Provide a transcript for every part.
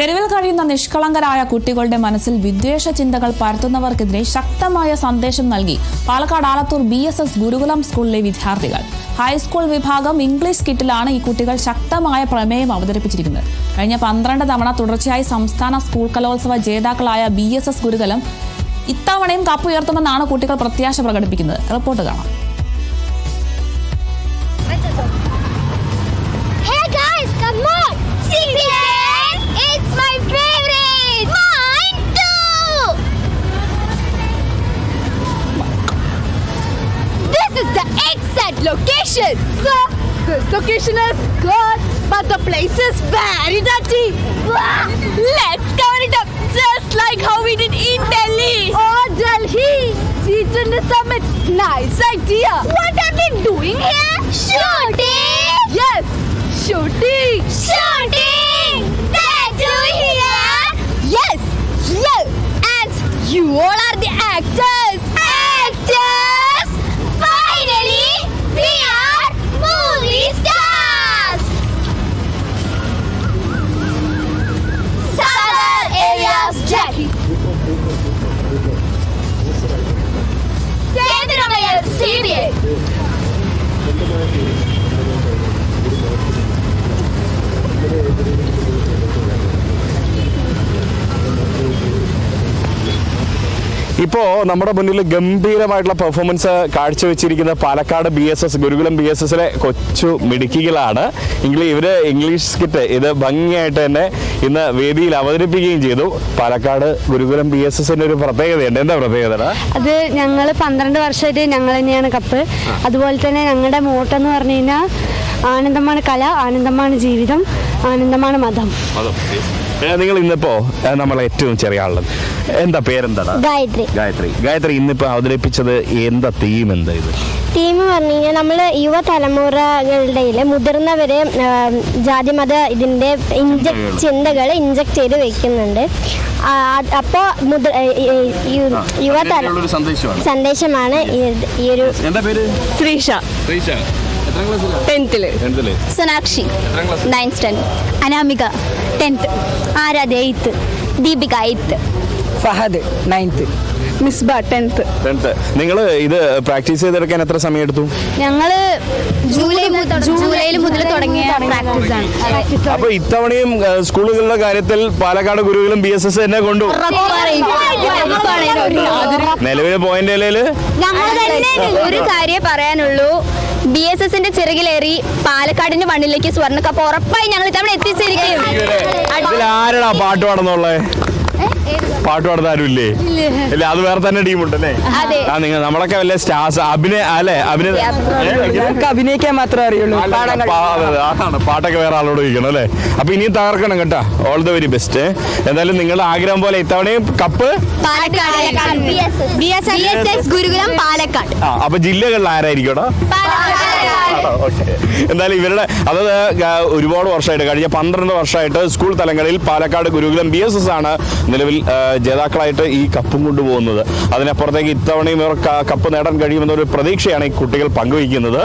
തെരുവിൽ കഴിയുന്ന നിഷ്കളങ്കരായ കുട്ടികളുടെ മനസ്സിൽ വിദ്വേഷ ചിന്തകൾ പരത്തുന്നവർക്കെതിരെ ശക്തമായ സന്ദേശം നൽകി Palakkad Alathur B S S Gurukulam സ്കൂളിലെ വിദ്യാർത്ഥികൾ. ഹൈസ്കൂൾ വിഭാഗം ഇംഗ്ലീഷ് കിറ്റിലാണ് ഈ കുട്ടികൾ ശക്തമായ പ്രമേയം അവതരിപ്പിച്ചിരിക്കുന്നത്. കഴിഞ്ഞ പന്ത്രണ്ട് തവണ തുടർച്ചയായി സംസ്ഥാന സ്കൂൾ കലോത്സവ ജേതാക്കളായ ബി എസ് എസ് ഗുരുകുലം ഇത്തവണയും കപ്പുയർത്തുമെന്നാണ് കുട്ടികൾ പ്രത്യാശ പ്രകടിപ്പിക്കുന്നത്. റിപ്പോർട്ട് കാണാം. Location! So, this location is good, but the place is very dirty! Ah, let's cover it up just like how we did in Delhi! Oh, Delhi! G20 Summit! Nice idea! What are we doing here? Shooting! Yes! Shooting! Shooting! That you here? Yes! Yes! And you all are the! Actors! ഇപ്പോൾ നമ്മുടെ മുന്നിൽ ഗംഭീരമായിട്ടുള്ള performance കാഴ്ചവെച്ചിരിക്കുന്ന Palakkad B S S Gurukulam B S എസിലെ കൊച്ചു മിടുക്കികളാണ്. ഇംഗ്ലീഷ് ഇവർ English skit ഇത് ഭംഗിയായിട്ട് തന്നെ ഇന്ന് വേദിയിൽ അവതരിപ്പിക്കുകയും ചെയ്തു. പാലക്കാട് ഗുരുകുലം ബി എസ് എസിന്റെ ഒരു പ്രത്യേകതയുണ്ട്. എന്താ പ്രത്യേകത? അത് ഞങ്ങൾ പന്ത്രണ്ട് വർഷമായിട്ട് ഞങ്ങൾ തന്നെയാണ് കപ്പ് അതുപോലെ തന്നെ ഞങ്ങളുടെ മോട്ടെന്ന് പറഞ്ഞു കഴിഞ്ഞാൽ ആനന്ദമാണ് കല ആനന്ദമാണ് ജീവിതം ആനന്ദമാണ് മതം. നിങ്ങൾ ഇന്നിപ്പോ നമ്മളെ ഏറ്റവും ചെറിയ ആളുകൾ എന്താ പേരെന്താണ് ഗായത്രി. ഗായത്രി. ഗായത്രി ഇന്നിപ്പോ അവതരിപ്പിച്ചത് എന്താ തീം എന്താ ഇത്? ടീം പറഞ്ഞു കഴിഞ്ഞാൽ നമ്മൾ യുവതലമുറകളുടെ മുതിർന്നവരെ ജാതിമത ഇതിന്റെ ഇഞ്ചക്ട് ചിന്തകൾ ഇഞ്ചക്ട് ചെയ്ത് വെക്കുന്നുണ്ട്. അപ്പോ അപ്പോൾ മുതിർ യുവതല സന്ദേശമാണ്. സന്ദേശമാണ് ഈ- ഒരു എന്താ പേര്? Shreesha. Shreesha. ടെൻത്തിൽ. Sonakshi. Ninth standard Anamika tenth Aradhya eighth Deepika eighth Fahad ninth Misba tenth tenth നിങ്ങൾ ഇത് പ്രാക്ടീസ് ചെയ്തെടുക്കാൻ എത്ര സമയം എടുത്തു ഞങ്ങൾ ജൂലൈ ജൂലൈയിൽ മുതൽ തുടങ്ങിയ പ്രാക്ടീസ് ആണ്. അപ്പൊ ഇത്തവണയും സ്കൂളുകളുടെ കാര്യത്തിൽ പാലക്കാട് ഗുരുവിലും ബി എസ് എസ് തന്നെ കൊണ്ടു. നിലവിലെ പോയിന്റ് ഒരു കാര്യം പറയാനുള്ളൂ. ബി എസ് എസിന്റെ ചിറകിലേറി പാലക്കാടിന്റെ മണ്ണിലേക്ക് സ്വർണ കപ്പ് ഉറപ്പായി ഞങ്ങൾ ഇത്തവണ എത്തിച്ചിരിക്കും. പാട്ട് പാടുന്നുള്ളേ പാട്ട് പാടുന്ന ആരുമില്ലേ ഇല്ലേ അത് വേറെ തന്നെ ടീമുണ്ടല്ലേ. ആ നിങ്ങൾ നമ്മളൊക്കെ വല്ല സ്റ്റാർസ് അഭിനയ അല്ലെ അഭിനയ ഞങ്ങൾക്ക് അഭിനയിക്കാൻ മാത്രമേ അറിയുള്ളൂ. അതാണ്. പാട്ടൊക്കെ വേറെ ആളോട് ചോദിക്കണം അല്ലേ? അപ്പൊ ഇനിയും തകർക്കണം കേട്ടാ. ഓൾ ദ വെരി ബെസ്റ്റ് എന്തായാലും നിങ്ങൾ ആഗ്രഹം പോലെ ഇത്തവണയും കപ്പ്? ഗുരുകുലം പാലക്കാട്. ആ അപ്പൊ ജില്ലകളിൽ ആരായിരിക്കും എന്തായാലും ഇവരുടെ അതായത് ഒരുപാട് വർഷമായിട്ട് കഴിഞ്ഞ പന്ത്രണ്ട് വർഷമായിട്ട് സ്കൂൾ തലങ്ങളിൽ Palakkad Gurukulam B S S ആണ് നിലവിൽ ജേതാക്കളായിട്ട് ഈ കപ്പും കൊണ്ടുപോകുന്നത്. അതിനപ്പുറത്തേക്ക് ഇത്തവണയും ഇവർ കപ്പ് നേടാൻ കഴിയുമെന്നൊരു പ്രതീക്ഷയാണ് ഈ കുട്ടികൾ പങ്കുവയ്ക്കുന്നത്.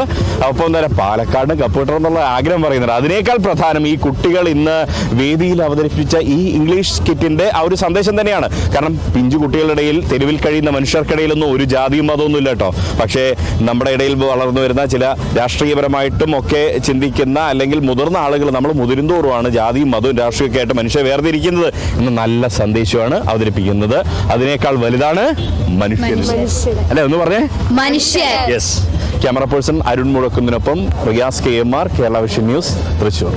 ഒപ്പം തന്നെ പാലക്കാടിന് കപ്പ് കിട്ടണമെന്നുള്ള ആഗ്രഹം പറയുന്നുണ്ട്. അതിനേക്കാൾ പ്രധാനം ഈ കുട്ടികൾ ഇന്ന് വേദിയിൽ അവതരിപ്പിച്ച ഈ ഇംഗ്ലീഷ് കിറ്റിന്റെ ആ ഒരു സന്ദേശം തന്നെയാണ്. കാരണം പിഞ്ചു കുട്ടികളുടെ ഇടയിൽ തെരുവിൽ കഴിയുന്ന മനുഷ്യർക്കിടയിലൊന്നും ഒരു ജാതിയും മതമൊന്നും ഇല്ല കേട്ടോ. പക്ഷേ നമ്മുടെ ഇടയിൽ വളർന്നു വരുന്ന ചില രാഷ്ട്രീയപരമായിട്ടും ഒക്കെ ചിന്തിക്കുന്ന അല്ലെങ്കിൽ മുതിർന്ന ആളുകൾ നമ്മൾ മുതിരുന്തോറുമാണ് ജാതിയും മതവും രാഷ്ട്രീയമൊക്കെ ആയിട്ട് മനുഷ്യരെ വേർതിരിക്കുന്നത്. എന്ന നല്ല സന്ദേശമാണ്. അവതരിപ്പിക്കുന്നത്. അതിനേക്കാൾ വലുതാണ് മനുഷ്യൻ. അല്ലെ ഒന്ന് പറഞ്ഞേ? മനുഷ്യൻ. Yes camera person Arun മുഴക്കുന്നതിനൊപ്പം Riyas K M R Kerala Vision News Thrissur